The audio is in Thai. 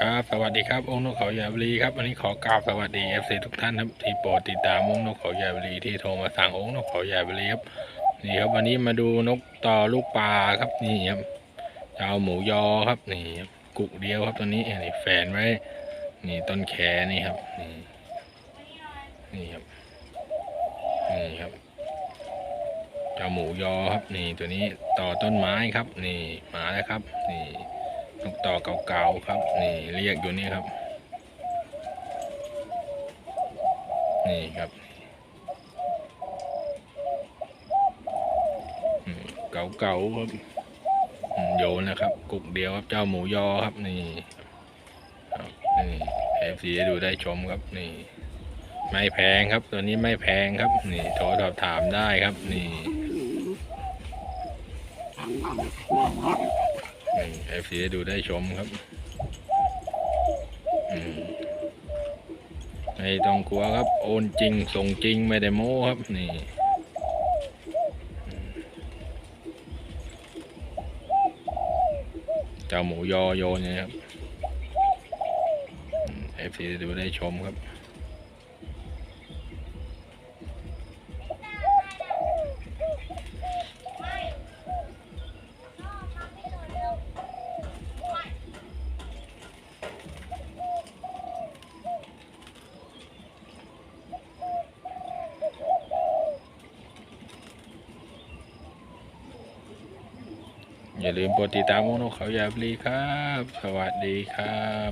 ครับสวัสดีครับองค์นกเขายาบรีครับวันนี้ขอกราบสวัสดีเอฟซีทุกท่านครับที่โปรดติดตามองค์นกเขายาบรีที่โทรมาสั่งองค์นกเขายาบรีครับนี่ครับวันนี้มาดูนกต่อลูกปลาครับนี่ครับเจ้าหมูยอครับนี่ครับกุกเดียวครับตัวนี้นี่แฝนไว้ นี่ต้นแขนี่ครับนี่นี่ครับนี่ครับเจ้าหมูยอครับนี่ตัวนี้ต่อต้นไม้ครับ นี่มาแล้วครับ นี่ นกต่อเก่าๆครับ นี่เรียกอยู่นี่ครับ นี่ครับเก่าๆครับโยนนะครับ กุกเดียวครับเจ้าหมูยอครับ นี่ครับนี่เอฟซีดูได้ชมครับ นี่ ไม่แพงครับ ตัวนี้ไม่แพงครับ นี่โทรสอบถามได้ครับ นี่ อฟซีดูได้ชมครับไม่ต้องกลัวครับ โอนจริง ส่งจริงไม่ได้โม้ครับ นี่เจ้าหมูยอโยนนี่ยครับเอฟซีดูได้ชมครับ อย่าลืมกดติดตามโมโนเขายาบลีครับ สวัสดีครับ